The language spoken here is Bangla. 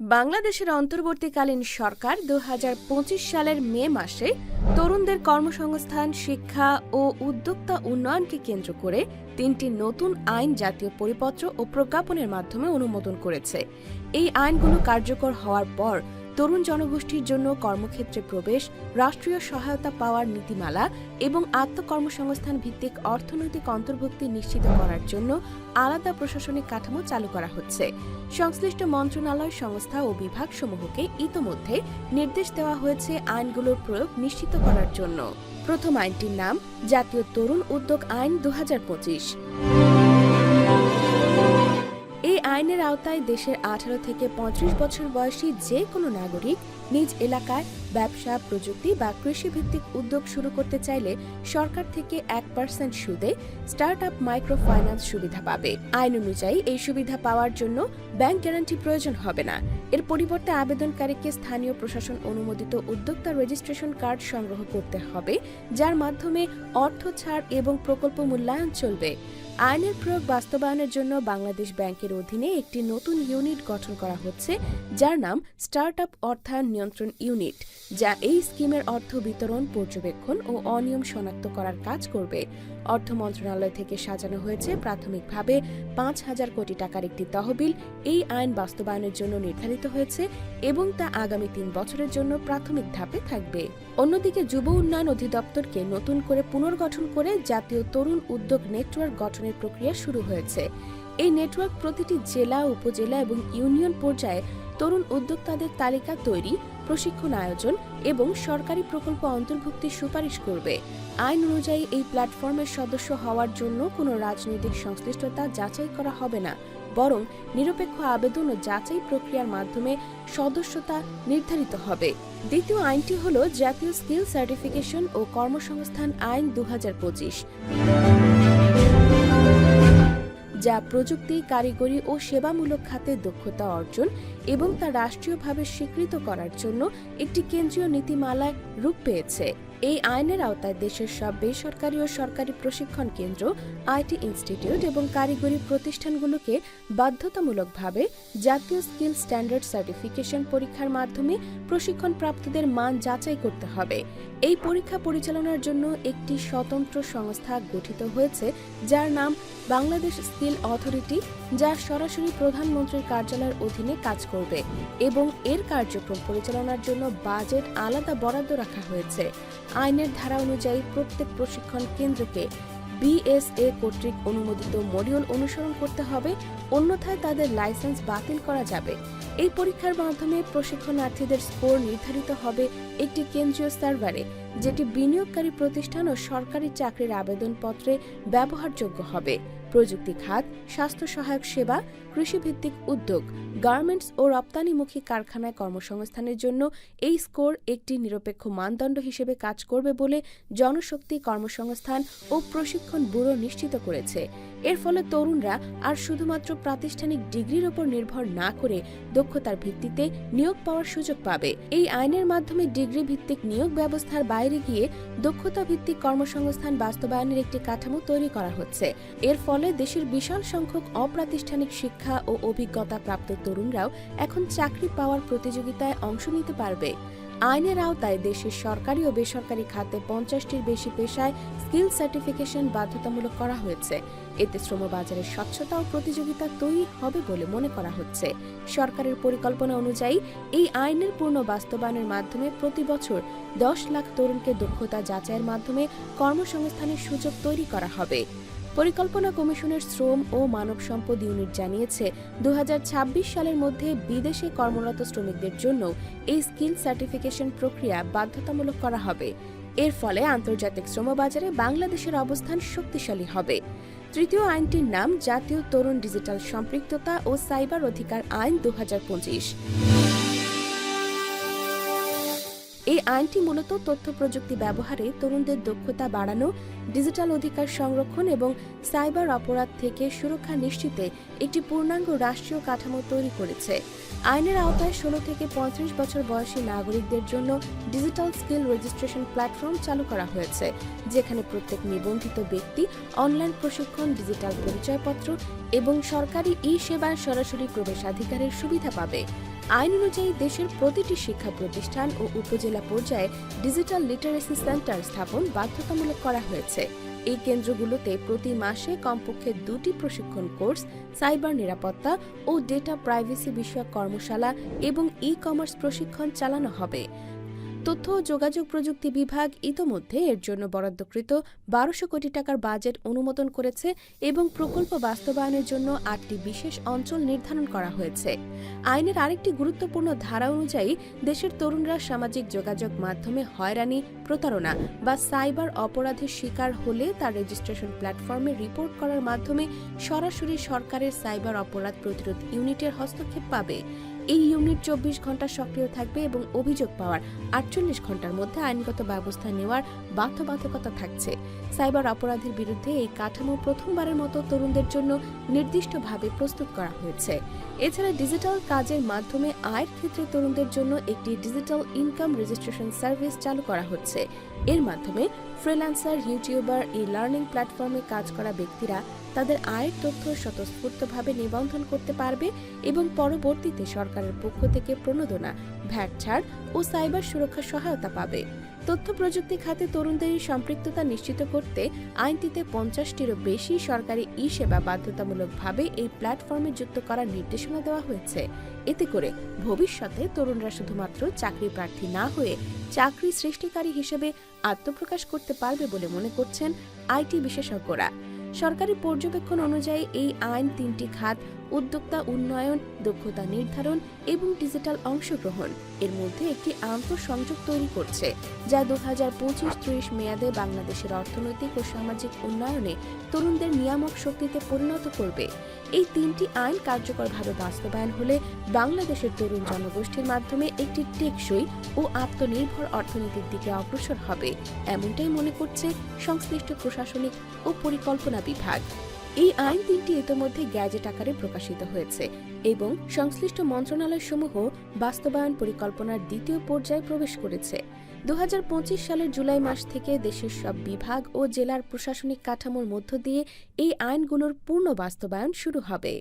বাংলাদেশের অন্তর্বর্তীকালীন সরকার দুহাজার পঁচিশ সালের মে মাসে তরুণদের কর্মসংস্থান, শিক্ষা ও উদ্যোক্তা উন্নয়নকে কেন্দ্র করে তিনটি নতুন আইন জাতীয় পরিপত্র ও প্রজ্ঞাপনের মাধ্যমে অনুমোদন করেছে। এই আইনগুলো কার্যকর হওয়ার পর তরুণ জনগোষ্ঠীর জন্য কর্মক্ষেত্রে প্রবেশ, রাষ্ট্রীয় সহায়তা পাওয়ার নীতিমালা এবং আত্মকর্মসংস্থান ভিত্তিক অর্থনৈতিক অন্তর্ভুক্তি নিশ্চিত করার জন্য আলাদা প্রশাসনিক কাঠামো চালু করা হচ্ছে। সংশ্লিষ্ট মন্ত্রণালয় সংস্থা ও বিভাগসমূহকে ইতোমধ্যে নির্দেশ দেওয়া হয়েছে আইনগুলোর প্রয়োগ নিশ্চিত করার জন্য। প্রথম আইনটির নাম জাতীয় তরুণ উদ্যোগ আইন দু আইনের আওতায় দেশের আঠারো থেকে পঁয়ত্রিশ বছর বয়সী যে কোনো নাগরিক নিজ এলাকায় ব্যবসা, প্রযুক্তি বা কৃষিভিত্তিক উদ্যোগ শুরু করতে চাইলে সরকার থেকে এক পার্সেন্ট সুদে স্টার্ট আপ মাইক্রো ফাইন্যান্স সুবিধা পাবে। আইন অনুযায়ী এই সুবিধা পাওয়ার জন্য ব্যাংক গ্যারান্টি প্রয়োজন হবে না। এর পরিবর্তে আবেদনকারীকে স্থানীয় প্রশাসন অনুমোদিত উদ্যোক্তা রেজিস্ট্রেশন কার্ড সংগ্রহ করতে হবে, যার মাধ্যমে অর্থ ছাড় এবং প্রকল্প মূল্যায়ন চলবে। আইনের প্রয়োগ বাস্তবায়নের জন্য বাংলাদেশ ব্যাংকের অধীনে একটি নতুন ইউনিট গঠন করা হচ্ছে, যার নাম স্টার্ট আপ অর্থায়ন নিয়ন্ত্রণ ইউনিট যা এই স্কিমের অর্থ বিতরণ, পর্যবেক্ষণ ও অনিয়ম শনাক্ত করার কাজ করবে। অর্থ মন্ত্রণালয় থেকে সাজানো হয়েছে প্রাথমিকভাবে পাঁচ হাজার কোটি টাকার একটি তহবিল। এই আইন বাস্তবায়নের জন্য নির্ধারিত হয়েছে এবং তা আগামী তিন বছরের জন্য প্রাথমিক ধাপে থাকবে। অন্যদিকে যুব উন্নয়ন অধিদপ্তরকে নতুন করে পুনর্গঠন করে জাতীয় তরুণ উদ্যোগ নেটওয়ার্ক গঠনের প্রক্রিয়া শুরু হয়েছে। এই নেটওয়ার্ক প্রতিটি জেলা, উপজেলা এবং ইউনিয়ন পর্যায়ে তরুণ উদ্যোক্তাদের তালিকা তৈরি প্রশিক্ষণ আয়োজন এবং সরকারি প্রকল্প অন্তর্ভুক্তির সুপারিশ করবে। আইন অনুযায়ী এই প্ল্যাটফর্মের সদস্য হওয়ার জন্য কোনো রাজনৈতিক সংশ্লিষ্টতা যাচাই করা হবে না, বরং নিরপেক্ষ আবেদন ও যাচাই প্রক্রিয়ার মাধ্যমে সদস্যতা নির্ধারিত হবে। দ্বিতীয় আইনটি হল জাতীয় স্কিল সার্টিফিকেশন ও কর্মসংস্থান আইন দু হাজার পঁচিশ। যা প্রযুক্তি, কারিগরি ও সেবামূলক খাতে দক্ষতা অর্জন এবং তা রাষ্ট্রীয়ভাবে স্বীকৃত করার জন্য একটি কেন্দ্রীয় নীতিমালায় রূপ পেয়েছে। এই আইনের আওতায় দেশের সব বেসরকারি ও সরকারি প্রশিক্ষণ কেন্দ্র, আইটি ইনস্টিটিউট এবং কারিগরি প্রতিষ্ঠানগুলোকে বাধ্যতামূলকভাবে জাতীয় স্কিল স্ট্যান্ডার্ড সার্টিফিকেশন পরীক্ষার মাধ্যমে প্রশিক্ষণপ্রাপ্তদের মান যাচাই করতে হবে। এই পরীক্ষা পরিচালনার জন্য একটি স্বতন্ত্র সংস্থা গঠিত হয়েছে, যার নাম বাংলাদেশ স্কিল অথরিটি, যা সরাসরি প্রধানমন্ত্রীর কার্যালয়ের অধীনে কাজ করবে এবং এর কার্যক্রম পরিচালনার জন্য বাজেট আলাদা বরাদ্দ রাখা হয়েছে। আইনের ধারা অনুযায়ী প্রত্যেক প্রশিক্ষণ কেন্দ্রকে বিএসএ কর্তৃক অনুমোদিত মডিউল অনুসরণ করতে হবে, অন্যথায় তাদের লাইসেন্স বাতিল করা যাবে। এই পরীক্ষার মাধ্যমে প্রশিক্ষণার্থীদের স্কোর নির্ধারিত হবে একটি কেন্দ্রীয় সার্ভারে, যেটি বিনিয়োগকারী প্রতিষ্ঠান ও সরকারি চাকরির আবেদনপত্রে ব্যবহারযোগ্য হবে। প্রযুক্তি খাত, স্বাস্থ্য সহায়ক সেবা, কৃষিভিত্তিক উদ্যোগ, গার্মেন্টস ও রপ্তানিমুখী কারখানায় কর্মসংস্থানের জন্য এই স্কোর একটি নিরপেক্ষ মানদণ্ড হিসেবে কাজ করবে বলে জনশক্তি কর্মসংস্থান ও প্রশিক্ষণ ব্যুরো নিশ্চিত করেছে। এর ফলে তরুণরা আর শুধুমাত্র প্রাতিষ্ঠানিক ডিগ্রির ওপর নির্ভর না করে দক্ষতার ভিত্তিতে নিয়োগ পাওয়ার সুযোগ পাবে। এই আইনের মাধ্যমে ডিগ্রি ভিত্তিক নিয়োগ ব্যবস্থার বাইরে গিয়ে দক্ষতা ভিত্তিক কর্মসংস্থান বাস্তবায়নের একটি কাঠামো তৈরি করা হচ্ছে। এর ফলে দেশের বিশাল সংখ্যক অপ্রাতিষ্ঠানিক শিক্ষা ও অভিজ্ঞতা প্রাপ্ত তরুণরাও এখন চাকরি পাওয়ার প্রতিযোগিতায় অংশ নিতে পারবে। আইনের আওতায় দেশের সরকারি ও বেসরকারি খাতে পঞ্চাশটির বেশি পেশায় স্কিল সার্টিফিকেশন বাধ্যতামূলক করা হয়েছে। এতে শ্রমবাজারের স্বচ্ছতা ও প্রতিযোগিতা তৈরি হবে বলে মনে করা হচ্ছে। সরকারের পরিকল্পনা অনুযায়ী এই আইনের পূর্ণ বাস্তবায়নের মাধ্যমে প্রতি বছর দশ লাখ তরুণকে দক্ষতা যাচাইয়ের মাধ্যমে কর্মসংস্থানের সুযোগ তৈরি করা হবে। পরিকল্পনা কমিশনের শ্রম ও মানব সম্পদ ইউনিট জানিয়েছে দু হাজার ছাব্বিশ সালের মধ্যে বিদেশে কর্মরত শ্রমিকদের জন্য এই স্কিল সার্টিফিকেশন প্রক্রিয়া বাধ্যতামূলক করা হবে। এর ফলে আন্তর্জাতিক শ্রমবাজারে বাংলাদেশের অবস্থান শক্তিশালী হবে। তৃতীয় আইনটির নাম জাতীয় তরুণ ডিজিটাল সম্পৃক্ততা ও সাইবার অধিকার আইন দু হাজার পঁচিশ। এই আইনটি মূলত তথ্য প্রযুক্তি ব্যবহারে তরুণদের দক্ষতা বাড়ানো, ডিজিটাল অধিকার সংরক্ষণ এবং সাইবার অপরাধ থেকে সুরক্ষা নিশ্চিতে একটি পূর্ণাঙ্গ রাষ্ট্রীয় কাঠামো তৈরি করেছে। আইনের আওতায় ষোলো থেকে পঁয়ত্রিশ বছর বয়সী নাগরিকদের জন্য ডিজিটাল স্কিল রেজিস্ট্রেশন প্ল্যাটফর্ম চালু করা হয়েছে, যেখানে প্রত্যেক নিবন্ধিত ব্যক্তি অনলাইন প্রশিক্ষণ, ডিজিটাল পরিচয়পত্র এবং সরকারি ই সেবার সরাসরি প্রবেশাধিকারের সুবিধা পাবে। আইন অনুযায়ী দেশের প্রতিটি শিক্ষা প্রতিষ্ঠান ও উপজেলা পর্যায়ে ডিজিটাল লিটারেসি সেন্টার স্থাপন বাধ্যতামূলক করা হয়েছে। এই কেন্দ্রগুলোতে প্রতি মাসে কমপক্ষে দুটি প্রশিক্ষণ কোর্স, সাইবার নিরাপত্তা ও ডেটা প্রাইভেসি বিষয়ক কর্মশালা এবং ই কমার্স প্রশিক্ষণ চালানো হবে। তথ্য ও যোগাযোগ প্রযুক্তি বিভাগ ইতোমধ্যে এর জন্য বরাদ্দকৃত বারোশো কোটি টাকার বাজেট অনুমোদন করেছে এবং প্রকল্প বাস্তবায়নের জন্য আটটি বিশেষ অঞ্চল নির্ধারণ করা হয়েছে। আইনের আরেকটি গুরুত্বপূর্ণ ধারা অনুযায়ী দেশের তরুণরা সামাজিক যোগাযোগ মাধ্যমে হয়রানি, প্রতারণা বা সাইবার অপরাধের শিকার হলে তার রেজিস্ট্রেশন প্ল্যাটফর্মে রিপোর্ট করার মাধ্যমে সরাসরি সরকারের সাইবার অপরাধ প্রতিরোধ ইউনিটের হস্তক্ষেপ পাবে। এই ইউনিট চব্বিশ ঘণ্টা সক্রিয় থাকবে এবং অভিযোগ পাওয়ার আটচল্লিশ ঘণ্টার মধ্যে আইনগত ব্যবস্থা নেওয়ার বাধ্যবাধকতা থাকছে। সাইবার অপরাধের বিরুদ্ধে এই কাঠামো প্রথমবারের মতো তরুণদের জন্য নির্দিষ্টভাবে প্রস্তুত করা হয়েছে। এছাড়া ডিজিটাল কাজের মাধ্যমে আয়ের ক্ষেত্রে তরুণদের জন্য একটি ডিজিটাল ইনকাম রেজিস্ট্রেশন সার্ভিস চালু করা হচ্ছে। এর মাধ্যমে ফ্রিল্যান্সার ইউটিউবার ই লার্নিং প্ল্যাটফর্মে কাজ করা ব্যক্তিরা তাদের আয়ের তথ্য স্বতঃস্ফূর্তভাবে নিবন্ধন করতে পারবে এবং পরবর্তীতে সরকারের পক্ষ থেকে প্রণোদনা ভ্যাট ছাড় ও সাইবার সুরক্ষা সহায়তা পাবে। তথ্য প্রযুক্তি খাতে তরুণদের সম্পৃক্ততা নিশ্চিত করতে আইনটিতে পঞ্চাশটিরও বেশি সরকারি ই সেবা বাধ্যতামূলকভাবে এই প্ল্যাটফর্মে যুক্ত করার নির্দেশনা দেওয়া হয়েছে। এতে করে ভবিষ্যতে তরুণরা শুধুমাত্র চাকরি প্রার্থী না হয়ে চাকরি সৃষ্টিকারী হিসেবে আত্মপ্রকাশ করতে পারবে বলে মনে করছেন আইটি বিশেষজ্ঞরা। সরকারি পর্যবেক্ষণ অনুযায়ী এই আইন তিনটি খাত উদ্যোক্তা উন্নয়ন, দক্ষতা নির্ধারণ এবং ডিজিটাল অংশগ্রহণ। এর মধ্যে একটি আন্তঃসংযোগ তৈরি করছে, যা দু হাজার পঁচিশ ত্রিশ মেয়াদে বাংলাদেশের অর্থনৈতিক ও সামাজিক উন্নয়নে তরুণদের নিয়ামক শক্তিতে পরিণত করবে। এই তিনটি আইন কার্যকরভাবে বাস্তবায়ন হলে বাংলাদেশের তরুণ জনগোষ্ঠীর মাধ্যমে একটি টেকসই ও আত্মনির্ভর অর্থনীতির দিকে অগ্রসর হবে, এমনটাই মনে করছে সংশ্লিষ্ট প্রশাসনিক ও পরিকল্পনা বিভাগ। এই আইন তিনটি ইতোমধ্যে গ্যাজেট আকারে প্রকাশিত হয়েছে এবং সংশ্লিষ্ট মন্ত্রণালয়সমূহ বাস্তবায়ন পরিকল্পনার দ্বিতীয় পর্যায়ে প্রবেশ করেছে। দু হাজার পঁচিশ সালের জুলাই মাস থেকে দেশের সব বিভাগ ও জেলার প্রশাসনিক কাঠামোর মধ্য দিয়ে এই আইনগুলোর পূর্ণ বাস্তবায়ন শুরু হবে।